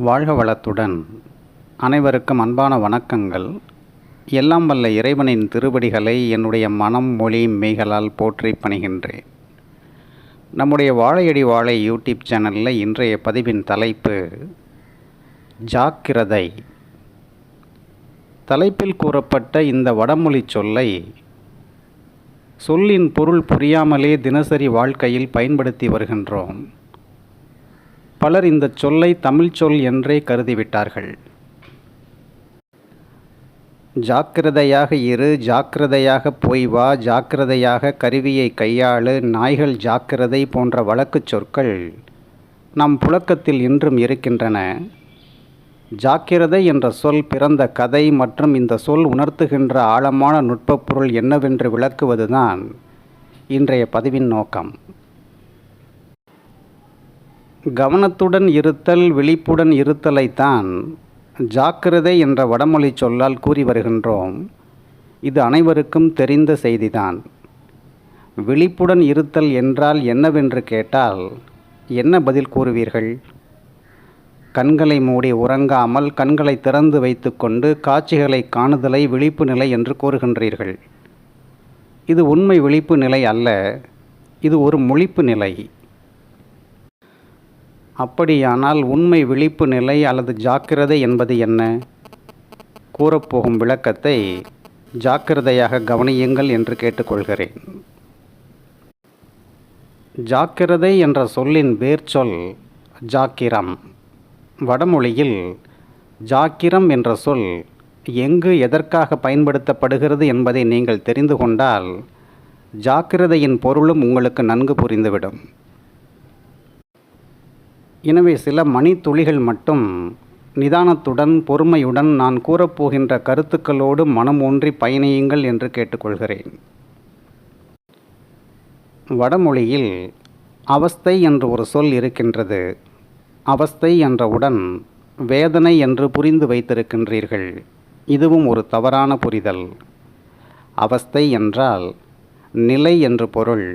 வாழ்க வளத்துடன். அனைவருக்கும் அன்பான வணக்கங்கள். எல்லாம் வல்ல இறைவனின் திருவடிகளை என்னுடைய மனம் மொழி மெய்களால் போற்றி பணிகின்றேன். நம்முடைய வாழையடி வாழை யூடியூப் சேனலில் இன்றைய பதிவின் தலைப்பு ஜாக்கிரதை. தலைப்பில் கூறப்பட்ட இந்த வடமொழி சொல்லை சொல்லின் பொருள் புரியாமலே தினசரி வாழ்க்கையில் பயன்படுத்தி வருகின்றோம். பலர் இந்த சொல்லை தமிழ் சொல் என்றே கருதிவிட்டார்கள். ஜாக்கிரதையாக இரு ஜாக்கிரதையாக போய் வா ஜாக்கிரதையாக கருவியை கையாளு நாய்கள் ஜாக்கிரதை போன்ற வழக்குச் சொற்கள் நம் புழக்கத்தில் இன்றும் இருக்கின்றன. ஜாக்கிரதை என்ற சொல் பிறந்த கதை மற்றும் இந்த சொல் உணர்த்துகின்ற ஆழமான நுட்பப் பொருள் என்னவென்று விளக்குவதுதான் இன்றைய பதிவின் நோக்கம். கவனத்துடன் இருத்தல் விழிப்புடன் இருத்தலைத்தான் ஜாக்கிரதை என்ற வடமொழி சொல்லால் கூறி வருகின்றோம். இது அனைவருக்கும் தெரிந்த செய்திதான். விழிப்புடன் இருத்தல் என்றால் என்னவென்று கேட்டால் என்ன பதில் கூறுவீர்கள்? கண்களை மூடி உறங்காமல் கண்களை திறந்து வைத்துக்கொண்டு காட்சிகளை காணுதலை விழிப்பு நிலை என்று கூறுகின்றீர்கள். இது உண்மை விழிப்பு நிலை அல்ல இது ஒரு முழிப்பு நிலை. அப்படியானால் உண்மை விழிப்பு நிலை அல்லது ஜாக்கிரதை என்பது என்ன? கூறப்போகும் விளக்கத்தை ஜாக்கிரதையாக கவனியுங்கள் என்று கேட்டுக்கொள்கிறேன். ஜாக்கிரதை என்ற சொல்லின் வேர்ச்சொல் ஜாக்கிரம். வடமொழியில் ஜாக்கிரம் என்ற சொல் எங்கு எதற்காக பயன்படுத்தப்படுகிறது என்பதை நீங்கள் தெரிந்து கொண்டால் ஜாக்கிரதையின் பொருளும் உங்களுக்கு நன்கு புரிந்துவிடும். எனவே சில மணித்துளிகள் மட்டும் நிதானத்துடன் பொறுமையுடன் நான் கூறப்போகின்ற கருத்துக்களோடு மனம் ஒன்றி பயணியுங்கள் என்று கேட்டுக்கொள்கிறேன். வடமொழியில் அவஸ்தை என்று ஒரு சொல் இருக்கின்றது. அவஸ்தை என்றவுடன் வேதனை என்று புரிந்து வைத்திருக்கின்றீர்கள். இதுவும் ஒரு தவறான புரிதல். அவஸ்தை என்றால் நிலை என்று பொருள்.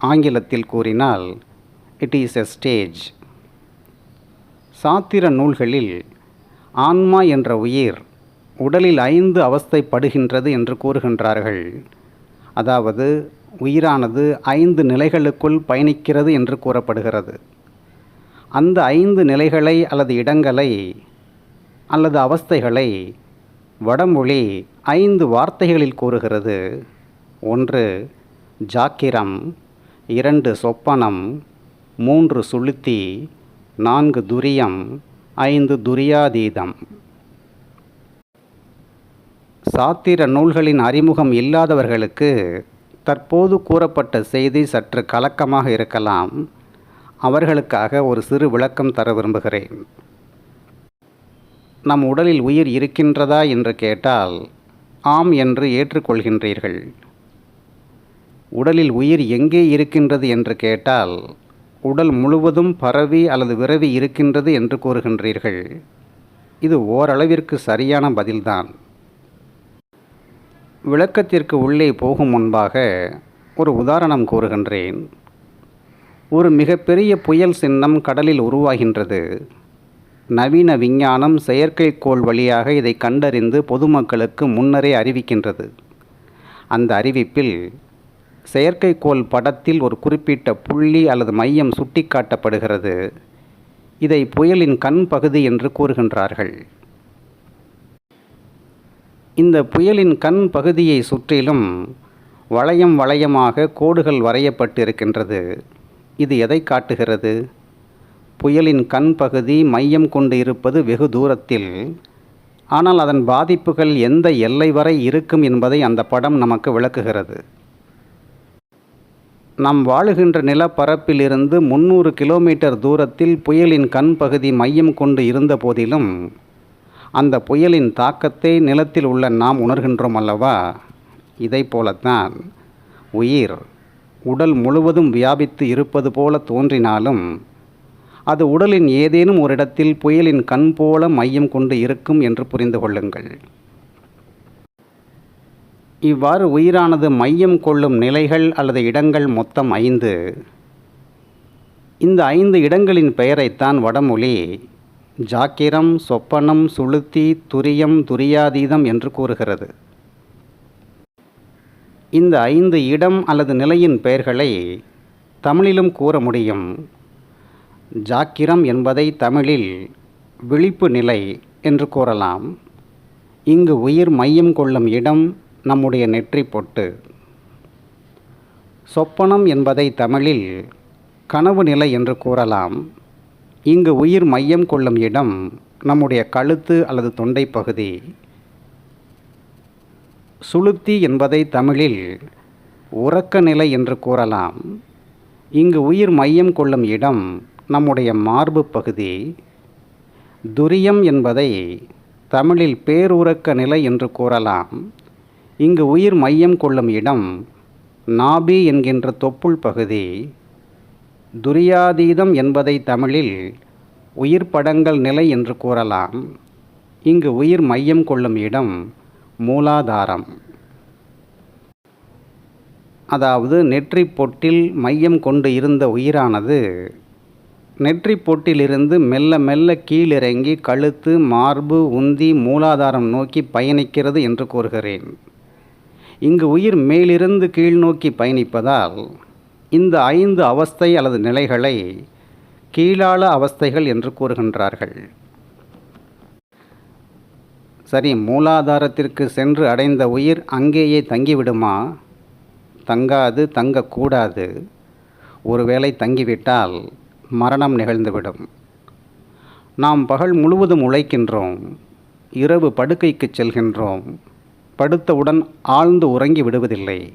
ஆங்கிலத்தில் கூறினால் இட் இஸ் எ ஸ்டேஜ் சாத்திர நூல்களில் ஆன்மா என்ற உயிர் உடலில் ஐந்து அவஸ்தைப்படுகின்றது என்று கூறுகின்றார்கள். அதாவது உயிரானது ஐந்து நிலைகளுக்குள் பயணிக்கிறது என்று கூறப்படுகிறது. அந்த ஐந்து நிலைகளை அல்லது இடங்களை அல்லது அவஸ்தைகளை வடமொழி ஐந்து வார்த்தைகளில் கூறுகிறது. ஒன்று ஜாக்கிரம் இரண்டு சொப்பனம் மூன்று சுளுத்தி நான்கு துரியம் ஐந்து துரியாதீதம். சாத்திர நூல்களின் அறிமுகம் இல்லாதவர்களுக்கு தற்போது கூறப்பட்ட செய்தி சற்று கலக்கமாக இருக்கலாம். அவர்களுக்காக ஒரு சிறு விளக்கம் தர விரும்புகிறேன். நம் உடலில் உயிர் இருக்கின்றதா என்று கேட்டால் ஆம் என்று ஏற்றுக்கொள்கின்றீர்கள். உடலில் உயிர் எங்கே இருக்கின்றது என்று கேட்டால் உடல் முழுவதும் பரவி அல்லது விரவி இருக்கின்றது என்று கூறுகின்றீர்கள். இது ஓரளவிற்கு சரியான பதில்தான். விளக்கத்திற்கு உள்ளே போகும் முன்பாக ஒரு உதாரணம் கூறுகின்றேன். ஒரு மிகப்பெரிய புயல் சின்னம் கடலில் உருவாகின்றது. நவீன விஞ்ஞானம் செயற்கைக்கோள் வழியாக இதை கண்டறிந்து பொதுமக்களுக்கு முன்னரே அறிவிக்கின்றது. அந்த அறிவிப்பில் செயற்கைக்கோள் படத்தில் ஒரு குறிப்பிட்ட புள்ளி அல்லது மையம் சுட்டிக்காட்டப்படுகிறது. இதை புயலின் கண் பகுதி என்று கூறுகின்றார்கள். இந்த புயலின் கண் பகுதியை சுற்றிலும் வளையம் வளையமாக கோடுகள் வரையப்பட்டிருக்கின்றது. இது எதை காட்டுகிறது? புயலின் கண் பகுதி மையம் கொண்டு இருப்பது வெகு தூரத்தில். ஆனால் அதன் பாதிப்புகள் எந்த எல்லை வரை இருக்கும் என்பதை அந்த படம் நமக்கு விளக்குகிறது. நாம் வாழுகின்ற நிலப்பரப்பிலிருந்து முந்நூறு கிலோமீட்டர் தூரத்தில் புயலின் கண் பகுதி மையம் கொண்டு இருந்த போதிலும் அந்த புயலின் தாக்கத்தை நிலத்தில் உள்ள நாம் உணர்கின்றோம் அல்லவா? இதை போலத்தான் உயிர் உடல் முழுவதும் வியாபித்து இருப்பது போல தோன்றினாலும் அது உடலின் ஏதேனும் ஒரு இடத்தில் புயலின் கண் போல மையம் கொண்டு இருக்கும் என்று புரிந்து கொள்ளுங்கள். இவ்வாறு உயிரானது மையம் கொள்ளும் நிலைகள் அல்லது இடங்கள் மொத்தம் ஐந்து. இந்த ஐந்து இடங்களின் பெயரைத்தான் வடமொழி ஜாக்கிரம் சொப்பனம் சுளுத்தி துரியம் துரியாதீதம் என்று கூறுகிறது. இந்த ஐந்து இடம் அல்லது நிலையின் பெயர்களை தமிழிலும் கூற முடியும். ஜாக்கிரம் என்பதை தமிழில் விழிப்பு நிலை என்று கூறலாம். இங்கு உயிர் மையம் கொள்ளும் இடம் நம்முடைய நெற்றி பொட்டு. சொப்பனம் என்பதை தமிழில் கனவு நிலை என்று கூறலாம். இங்கு உயிர் மையம் கொள்ளும் இடம் நம்முடைய கழுத்து அல்லது தொண்டை பகுதி. சுளுத்தி என்பதை தமிழில் உறக்க நிலை என்று கூறலாம். இங்கு உயிர் மையம் கொள்ளும் இடம் நம்முடைய மார்பு பகுதி. துரியம் என்பதை தமிழில் பேருறக்க நிலை என்று கூறலாம். இங்கு உயிர் மையம் கொள்ளும் இடம் நாபி என்கின்ற தொப்புள் பகுதி. துரியாதீதம் என்பதை தமிழில் உயிர் படங்கள் நிலை என்று கூறலாம். இங்கு உயிர் மையம் கொள்ளும் இடம் மூலாதாரம். அதாவது நெற்றி பொட்டில் மையம் கொண்டு இருந்த உயிரானது. நெற்றி பொட்டிலிருந்து மெல்ல மெல்ல கீழிறங்கி கழுத்து மார்பு உந்தி மூலாதாரம் நோக்கி பயணிக்கிறது என்று கூறுகிறேன். இங்கு உயிர் மேலிருந்து கீழ் நோக்கி பயணிப்பதால் இந்த ஐந்து அவஸ்தை அல்லது நிலைகளை கீழாள அவஸ்தைகள் என்று கூறுகின்றார்கள். சரி மூலாதாரத்திற்கு சென்று அடைந்த உயிர் அங்கேயே தங்கிவிடுமா? தங்காது தங்கக்கூடாது. ஒருவேளை தங்கிவிட்டால் மரணம் நிகழ்ந்துவிடும். நாம் பகல் முழுவதும் உழைக்கின்றோம். இரவு படுக்கைக்கு செல்கின்றோம். படுத்தவுடன் ஆழ்ந்து உறங்கி விடுவதில்லை.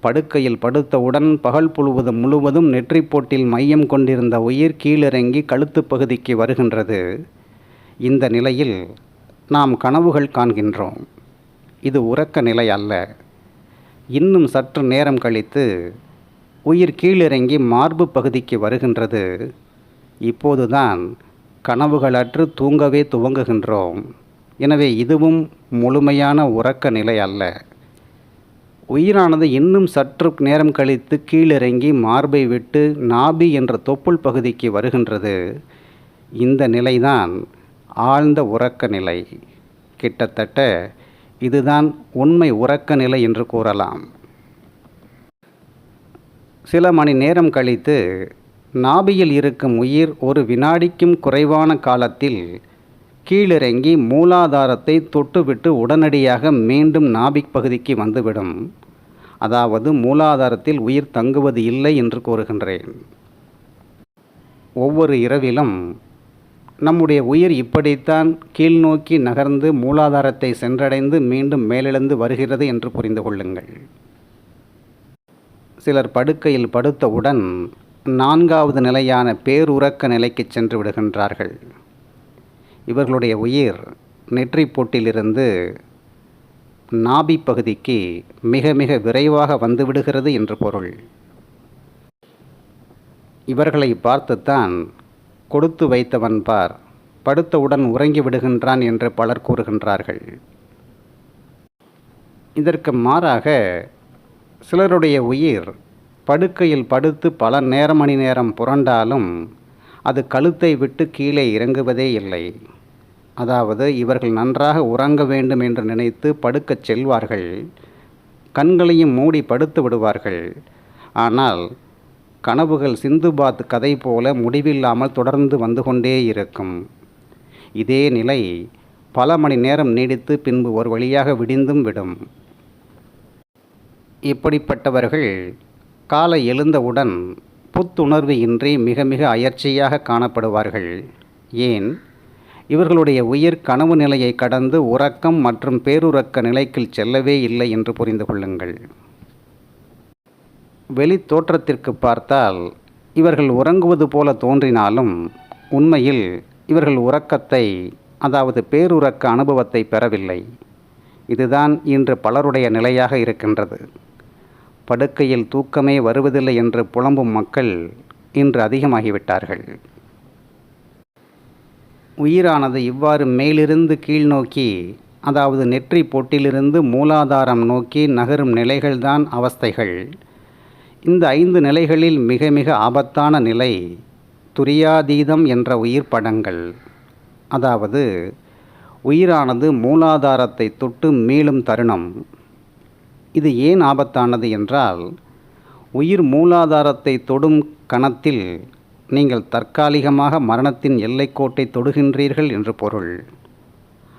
படுக்கையில் படுத்தவுடன் பகல் புழுவதும் முழுவதும் நெற்றிப்போட்டில் மையம் கொண்டிருந்த உயிர் கீழிறங்கி கழுத்து பகுதிக்கு வருகின்றது. இந்த நிலையில் நாம் கனவுகள் காண்கின்றோம். இது உறக்க நிலை அல்ல. இன்னும் சற்று நேரம் கழித்து உயிர் கீழிறங்கி மார்பு பகுதிக்கு வருகின்றது. இப்போதுதான் கனவுகளற்று தூங்கவே துவங்குகின்றோம். எனவே இதுவும் முழுமையான உறக்க நிலை அல்ல. உயிரானது இன்னும் சற்று நேரம் கழித்து கீழிறங்கி மார்பை விட்டு நாபி என்ற தொப்புள் பகுதிக்கு வருகின்றது. இந்த நிலைதான் ஆழ்ந்த உறக்க நிலை. கிட்டத்தட்ட இதுதான் உண்மை உறக்க நிலை என்று கூறலாம். சில மணி நேரம் கழித்து நாபியில் இருக்கும் உயிர் ஒரு வினாடிக்கும் குறைவான காலத்தில் கீழிறங்கி மூலாதாரத்தை தொட்டுவிட்டு உடனடியாக மீண்டும் நாபிக் பகுதிக்கு வந்துவிடும். அதாவது மூலாதாரத்தில் உயிர் தங்குவது இல்லை என்று கூறுகின்றேன். ஒவ்வொரு இரவிலும் நம்முடைய உயிர் இப்படித்தான் கீழ்நோக்கி நகர்ந்து மூலாதாரத்தை சென்றடைந்து மீண்டும் மேலெழுந்து வருகிறது என்று புரிந்து கொள்ளுங்கள். சிலர் படுக்கையில் படுத்தவுடன் நான்காவது நிலையான பேருறக்க நிலைக்கு சென்று விடுகின்றார்கள். இவர்களுடைய உயிர் நெற்றி போட்டிலிருந்து நாபி பகுதிக்கு மிக மிக விரைவாக வந்துவிடுகிறது என்று பொருள். இவர்களை பார்த்துத்தான் கொடுத்து வைத்தவன் பார் படுத்தவுடன் உறங்கி விடுகின்றான் என்று பலர் கூறுகின்றார்கள். இதற்கு மாறாக சிலருடைய உயிர் படுக்கையில் படுத்து பல நேர மணி நேரம் புரண்டாலும் அது கழுத்தை விட்டு கீழே இறங்குவதே இல்லை. அதாவது இவர்கள் நன்றாக உறங்க வேண்டும் என்று நினைத்து படுக்கச் செல்வார்கள். கண்களையும் மூடி படுத்து விடுவார்கள். ஆனால் கனவுகள் சிந்துபாத் கதை போல முடிவில்லாமல் தொடர்ந்து வந்து கொண்டே இருக்கும். இதே நிலை பல மணி நேரம் நீடித்து பின்பு ஒரு வழியாக விடிந்தும் விடும். இப்படிப்பட்டவர்கள் காலை எழுந்தவுடன் புத்துணர்வு இன்றி மிக மிக அயற்சியாக காணப்படுவார்கள். ஏன்? இவர்களுடைய உயிர் கனவு நிலையை கடந்து உறக்கம் மற்றும் பேருறக்க நிலைக்கு செல்லவே இல்லை என்று புரிந்து கொள்ளுங்கள். வெளி தோற்றத்திற்கு பார்த்தால் இவர்கள் உறங்குவது போல தோன்றினாலும் உண்மையில் இவர்கள் உறக்கத்தை அதாவது பேருறக்க அனுபவத்தை பெறவில்லை. இதுதான் இன்று பலருடைய நிலையாக இருக்கின்றது. படுக்கையில் தூக்கமே வருவதில்லை என்று புலம்பும் மக்கள் இன்று அதிகமாகிவிட்டார்கள். உயிரானது இவ்வாறு மேலிருந்து கீழ் நோக்கி அதாவது நெற்றி பொட்டிலிருந்து மூலாதாரம் நோக்கி நகரும் நிலைகள்தான் அவஸ்தைகள். இந்த ஐந்து நிலைகளில் மிக மிக ஆபத்தான நிலை துரியாதீதம் என்ற உயிர் படங்கள். அதாவது உயிரானது மூலாதாரத்தை தொட்டு மீளும் தருணம். இது ஏன் ஆபத்தானது என்றால் உயிர் மூலாதாரத்தை தொடும் கணத்தில் நீங்கள் தற்காலிகமாக மரணத்தின் எல்லைக்கோட்டை தொடுகின்றீர்கள் என்று பொருள்.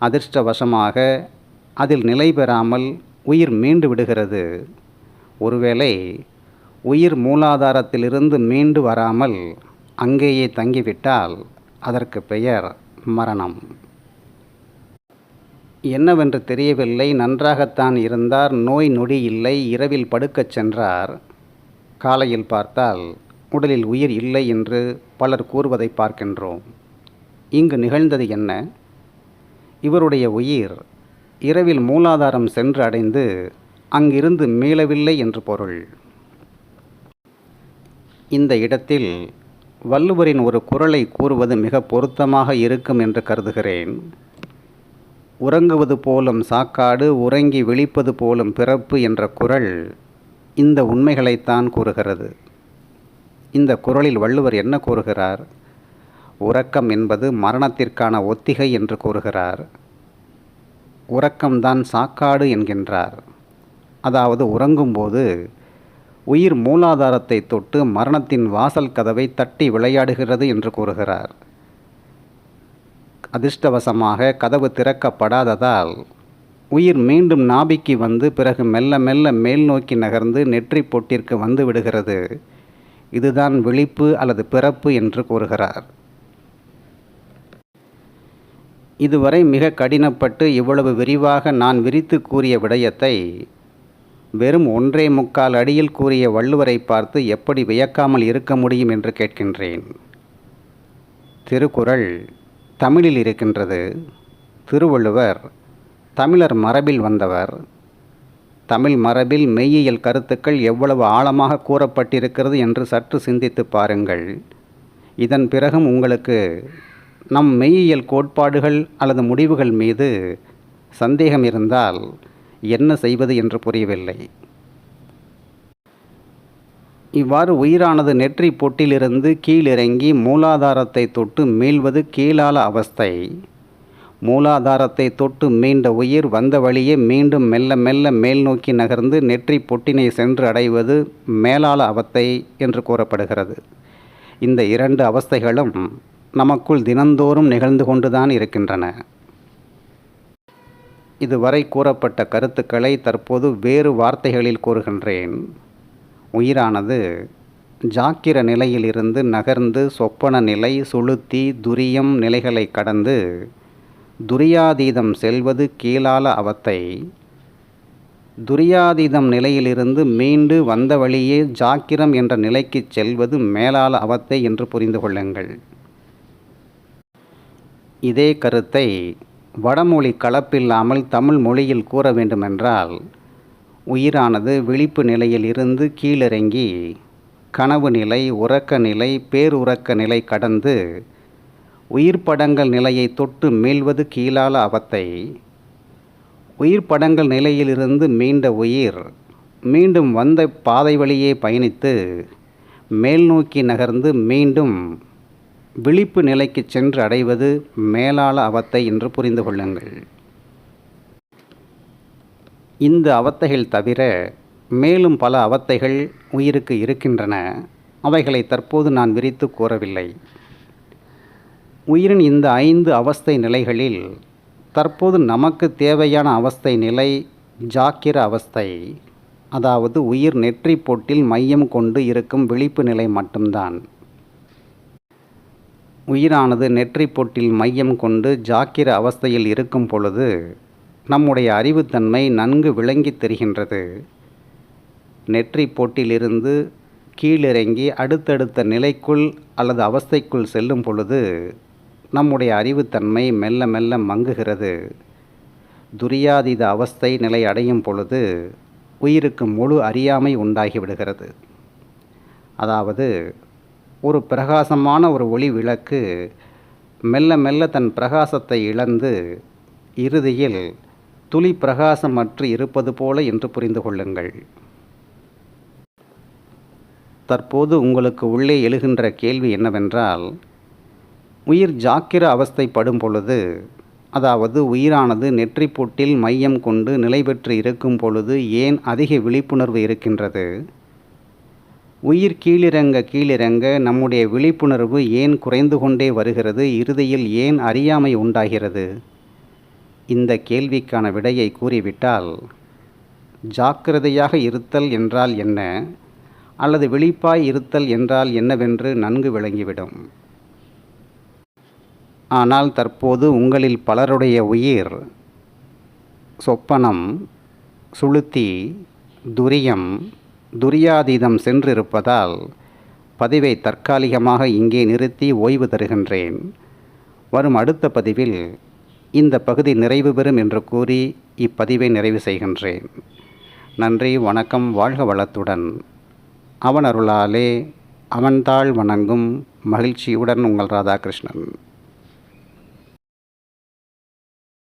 அதிர்ஷ்டவசமாக அதில் நிலை பெறாமல் உயிர் மீண்டு விடுகிறது. ஒருவேளை உயிர் மூலாதாரத்திலிருந்து மீண்டு வராமல் அங்கேயே தங்கிவிட்டால் அதற்கு பெயர் மரணம். என்னவென்று தெரியவில்லை. நன்றாகத்தான் இருந்தார். நோய் நொடி இல்லை. இரவில் படுக்கச் சென்றார். காலையில் பார்த்தால் உடலில் உயிர் இல்லை என்று பலர் கூறுவதை பார்க்கின்றோம். இங்கு நிகழ்ந்தது என்ன? இவருடைய உயிர் இரவில் மூலாதாரம் சென்று அடைந்து அங்கிருந்து மீளவில்லை என்று பொருள். இந்த இடத்தில் வள்ளுவரின் ஒரு குரலை கூறுவது மிக பொருத்தமாக இருக்கும் என்று கருதுகிறேன். உறங்குவது போலும் சாக்காடு உறங்கி விழிப்பது போலும் பிறப்பு என்ற குரல் இந்த உண்மைகளைத்தான் கூறுகிறது. இந்த குரலில் வள்ளுவர் என்ன கூறுகிறார்? உறக்கம் என்பது மரணத்திற்கான ஒத்திகை என்று கூறுகிறார். உறக்கம்தான் சாக்காடு என்கின்றார். அதாவது உறங்கும்போது உயிர் மூலாதாரத்தை தொட்டு மரணத்தின் வாசல் கதவை தட்டி விளையாடுகிறது என்று கூறுகிறார். அதிர்ஷ்டவசமாக கதவு திறக்கப்படாததால் உயிர் மீண்டும் நாபிக்கு வந்து பிறகு மெல்ல மெல்ல மேல் நோக்கி நகர்ந்து நெற்றி பொட்டிற்கு வந்து விடுகிறது. இதுதான் விழிப்பு அல்லது பிறப்பு என்று கூறுகிறார். இதுவரை மிக கடினப்பட்டு இவ்வளவு விரிவாக நான் விரித்து கூறிய விடயத்தை வெறும் ஒன்றே முக்கால் அடியில் கூறிய வள்ளுவரை பார்த்து எப்படி வியக்காமல் இருக்க முடியும் என்று கேட்கின்றேன். திருக்குறள் தமிழில் இருக்கின்றது. திருவள்ளுவர் தமிழர் மரபில் வந்தவர். தமிழ் மரபில் மெய்யியல் கருத்துக்கள் எவ்வளவு ஆழமாக கூறப்பட்டிருக்கிறது என்று சற்று சிந்தித்து பாருங்கள். இதன் பிறகும் உங்களுக்கு நம் மெய்யியல் கோட்பாடுகள் அல்லது முடிவுகள் மீது சந்தேகம் இருந்தால் என்ன செய்வது என்று புரியவில்லை. இவ்வாறு உயிரானது நெற்றி பொட்டிலிருந்து கீழிறங்கி மூலாதாரத்தை தொட்டு மீள்வது கீழால அவஸ்தை. மூலாதாரத்தை தொட்டு மீண்ட உயிர் வந்த வழியே மீண்டும் மெல்ல மெல்ல மேல் நோக்கி நகர்ந்து நெற்றி பொட்டினை சென்று அடைவது மேலாள அவத்தை என்று கூறப்படுகிறது. இந்த இரண்டு அவஸ்தைகளும் நமக்குள் தினந்தோறும் நிகழ்ந்து கொண்டுதான் இருக்கின்றன. இதுவரை கூறப்பட்ட கருத்துக்களை தற்போது வேறு வார்த்தைகளில் கூறுகின்றேன். உயிரானது ஜாக்கிர நிலையிலிருந்து நகர்ந்து சொப்பன நிலை சுளுத்தி துரியம் நிலைகளை கடந்து துரியாதீதம் செல்வது கீழால அவத்தை. துரியாதீதம் நிலையிலிருந்து மீண்டு வந்த வழியே ஜாக்கிரம் என்ற நிலைக்கு செல்வது மேலால அவத்தை என்று புரிந்து கொள்ளுங்கள். இதே கருத்தை வடமொழி கலப்பில்லாமல் தமிழ் மொழியில் கூற வேண்டுமென்றால் உயிரானது விழிப்பு நிலையில் இருந்து கீழிறங்கி கனவு நிலை உறக்க நிலை பேருறக்க நிலை கடந்து உயிர் படங்கள் நிலையை தொட்டு மீள்வது கீழால அவத்தை. உயிர் படங்கள் நிலையிலிருந்து மீண்ட உயிர் மீண்டும் வந்த பாதை வழியே பயணித்து மேல் நோக்கி நகர்ந்து மீண்டும் விழிப்பு நிலைக்கு சென்று அடைவது மேலாள அவத்தை என்று புரிந்து கொள்ளுங்கள். இந்த அவத்தைகள் தவிர மேலும் பல அவத்தைகள் உயிருக்கு இருக்கின்றன. அவைகளை தற்போது நான் விரித்து கூறவில்லை. உயிரின் இந்த ஐந்து அவஸ்தை நிலைகளில் தற்போது நமக்கு தேவையான அவஸ்தை நிலை ஜாக்கிர அவஸ்தை. அதாவது உயிர் நெற்றி போட்டில் மையம் கொண்டு இருக்கும் விழிப்பு நிலை மட்டும்தான். உயிரானது நெற்றி போட்டில் மையம் கொண்டு ஜாக்கிர அவஸ்தையில் இருக்கும் பொழுது நம்முடைய அறிவுத்தன்மை நன்கு விளங்கித் தெரிகின்றது. நெற்றி போட்டிலிருந்து கீழிறங்கி அடுத்தடுத்த நிலைக்குள் அல்லது அவஸ்தைக்குள் செல்லும் பொழுது நம்முடைய அறிவுத்தன்மை மெல்ல மெல்ல மங்குகிறது. துரியாதீத அவஸ்தை நிலை அடையும் பொழுது உயிருக்கு முழு அறியாமை உண்டாகிவிடுகிறது அதாவது ஒரு பிரகாசமான ஒரு ஒளி விளக்கு மெல்ல மெல்ல தன் பிரகாசத்தை இழந்து இறுதியில் துளி பிரகாசமற்று இருப்பது போல என்று புரிந்து கொள்ளுங்கள். தற்போது உங்களுக்கு உள்ளே எழுகின்ற கேள்வி என்னவென்றால் உயிர் ஜாக்கிர அவஸ்தைப்படும் பொழுது அதாவது உயிரானது நெற்றிப்பொட்டில் மையம் கொண்டு நிலை பெற்று இருக்கும் பொழுது ஏன் அதிக விழிப்புணர்வு இருக்கின்றது? உயிர் கீழிறங்க கீழிறங்க நம்முடைய விழிப்புணர்வு ஏன் குறைந்து கொண்டே வருகிறது? இறுதியில் ஏன் அறியாமை உண்டாகிறது? இந்த கேள்விக்கான விடையை கூறிவிட்டால் ஜாக்கிரதையாக இருத்தல் என்றால் என்ன? அல்லது விழிப்பாய் இருத்தல் என்றால் என்னவென்று நன்கு விளங்கிவிடும். ஆனால் தற்போது உங்களில் பலருடைய உயிர் சொப்பனம் சுளுத்தி துரியம் துரியாதீதம் சென்றிருப்பதால் பதிவை தற்காலிகமாக இங்கே நிறுத்தி ஓய்வு தருகின்றேன். வரும் அடுத்த பதிவில் இந்த பகுதி நிறைவு பெறும் என்று கூறி இப்பதிவை நிறைவு செய்கின்றேன். நன்றி வணக்கம் வாழ்க வளத்துடன். அவன் அருளாலே அவன்தாள் வணங்கும் மகிழ்ச்சியுடன் உங்கள் ராதாகிருஷ்ணன்.